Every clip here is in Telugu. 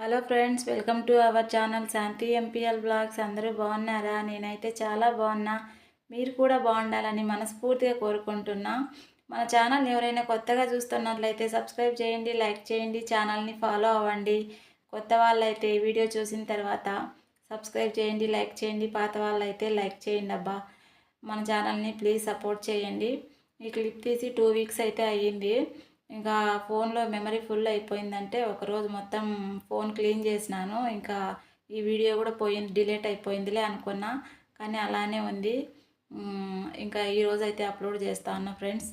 Hello friends welcome to our channel Shanti MPL blogs. అందరూ బాగున్నారా? నేనైతే చాలా బాగున్నా. మీరు కూడా బాగుండాలని మనస్ఫూర్తిగా కోరుకుంటున్నా. మన ఛానల్ ఎవరైనా కొత్తగా చూస్తున్నట్లయితే సబ్స్క్రైబ్ చేయండి లైక్ చేయండి ఛానల్ని ఫాలో అవ్వండి. కొత్త వాళ్ళైతే వీడియో చూసిన తర్వాత సబ్స్క్రైబ్ చేయండి లైక్ చేయండి. పాత వాళ్ళైతే లైక్ చేయండి అబ్బా. మన ఛానల్ని ప్లీజ్ సపోర్ట్ చేయండి. ఈ క్లిప్ తీసి టూ వీక్స్ అయితే అయ్యింది. ఇంకా ఫోన్లో మెమరీ ఫుల్ అయిపోయిందంటే ఒకరోజు మొత్తం ఫోన్ క్లీన్ చేసినాను. ఇంకా ఈ వీడియో కూడా పోయింది డిలీట్ అయిపోయిందిలే అనుకున్నా కానీ అలానే ఉంది. ఇంకా ఈరోజు అయితే అప్లోడ్ చేస్తా ఉన్నా ఫ్రెండ్స్.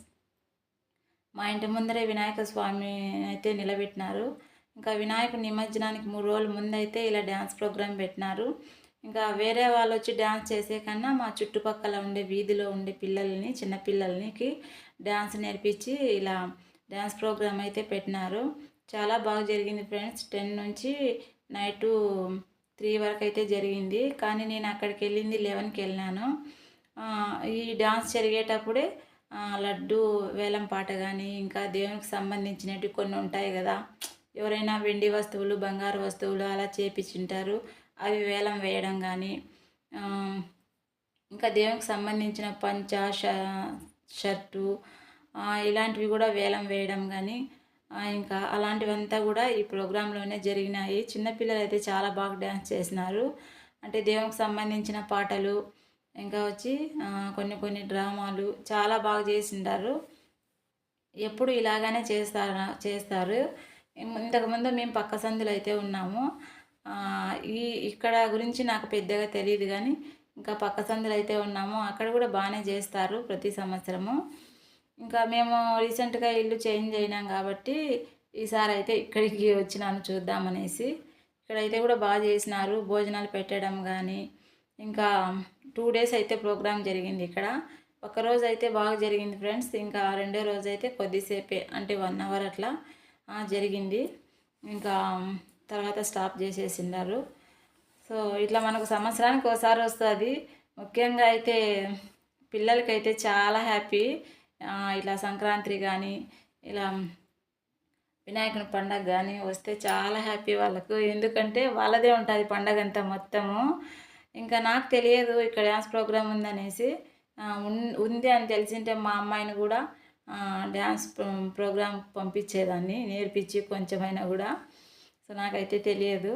మా ఇంటి ముందరే వినాయక స్వామి అయితే నిలబెట్టినారు. ఇంకా వినాయక నిమజ్జనానికి మూడు రోజుల ముందైతే ఇలా డ్యాన్స్ ప్రోగ్రామ్ పెట్టినారు. ఇంకా వేరే వాళ్ళు వచ్చి డ్యాన్స్ చేసే కన్నా మా చుట్టుపక్కల ఉండే వీధిలో ఉండే పిల్లల్ని చిన్నపిల్లలకి డ్యాన్స్ నేర్పించి ఇలా డ్యాన్స్ ప్రోగ్రామ్ అయితే పెట్టినారు. చాలా బాగా జరిగింది ఫ్రెండ్స్. టెన్ నుంచి నైట్ త్రీ వరకు అయితే జరిగింది. కానీ నేను అక్కడికి వెళ్ళింది లెవెన్కి వెళ్ళినాను. ఈ డ్యాన్స్ జరిగేటప్పుడే లడ్డు వేలం పాట కానీ ఇంకా దేవునికి సంబంధించినవి కొన్ని ఉంటాయి కదా. ఎవరైనా వెండి వస్తువులు బంగారు వస్తువులు అలా చేపించుంటారు. అవి వేలం వేయడం కానీ ఇంకా దేవునికి సంబంధించిన పంచ షర్టు ఇలాంటివి కూడా వేలం వేయడం కానీ ఇంకా అలాంటివంతా కూడా ఈ ప్రోగ్రాంలోనే జరిగినాయి. చిన్నపిల్లలు అయితే చాలా బాగా డ్యాన్స్ చేసినారు. అంటే దేవునికి సంబంధించిన పాటలు ఇంకా వచ్చి కొన్ని కొన్ని డ్రామాలు చాలా బాగా చేసిండారు. ఎప్పుడు ఇలాగానే చేస్తారు చేస్తారు. ఇంతకుముందు మేము పక్క సందులు అయితే ఉన్నాము ఈ ఇక్కడ గురించి నాకు పెద్దగా తెలియదు కానీ ఇంకా పక్క సందులు అయితే ఉన్నాము. అక్కడ కూడా బాగానే చేస్తారు ప్రతి సంవత్సరము. ఇంకా మేము రీసెంట్గా ఇల్లు చేంజ్ అయినాం కాబట్టి ఈసారి అయితే ఇక్కడికి వచ్చినాను చూద్దామనేసి. ఇక్కడైతే కూడా బాగా చేసినారు భోజనాలు పెట్టడం కానీ ఇంకా టూ డేస్ అయితే ప్రోగ్రామ్ జరిగింది ఇక్కడ. ఒకరోజు అయితే బాగా జరిగింది ఫ్రెండ్స్. ఇంకా రెండో రోజు అయితే కొద్దిసేపే అంటే వన్ అవర్ అట్లా జరిగింది. ఇంకా తర్వాత స్టాప్ చేసేసినారు. సో ఇట్లా మనకు సంవత్సరానికి ఒకసారి వస్తుంది. ముఖ్యంగా అయితే పిల్లలకైతే చాలా హ్యాపీ. ఇలా సంక్రాంతి కానీ ఇలా వినాయకుని పండగ కానీ వస్తే చాలా హ్యాపీ వాళ్ళకు. ఎందుకంటే వాళ్ళదే ఉంటుంది పండగ అంతా మొత్తము. ఇంకా నాకు తెలియదు ఇక్కడ డ్యాన్స్ ప్రోగ్రామ్ ఉందనేసి. ఉంది అని తెలిసింటే మా అమ్మాయిని కూడా డ్యాన్స్ ప్రోగ్రామ్ పంపించేదాన్ని నేర్పించి కొంచెమైనా కూడా. సో నాకైతే తెలియదు.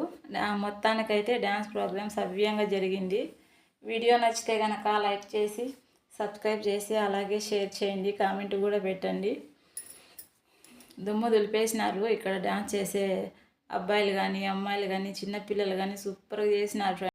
మొత్తానికైతే డ్యాన్స్ ప్రోగ్రామ్ సవ్యంగా జరిగింది. వీడియో నచ్చితే కనుక లైక్ చేసి సబ్స్క్రైబ్ చేసి అలాగే షేర్ చేయండి కామెంట్ కూడా పెట్టండి. దుమ్ము దులిపేసినారు. ఇక్కడ డ్యాన్స్ చేసే అబ్బాయిలు కానీ అమ్మాయిలు కానీ చిన్నపిల్లలు కానీ సూపర్గా చేసినారు.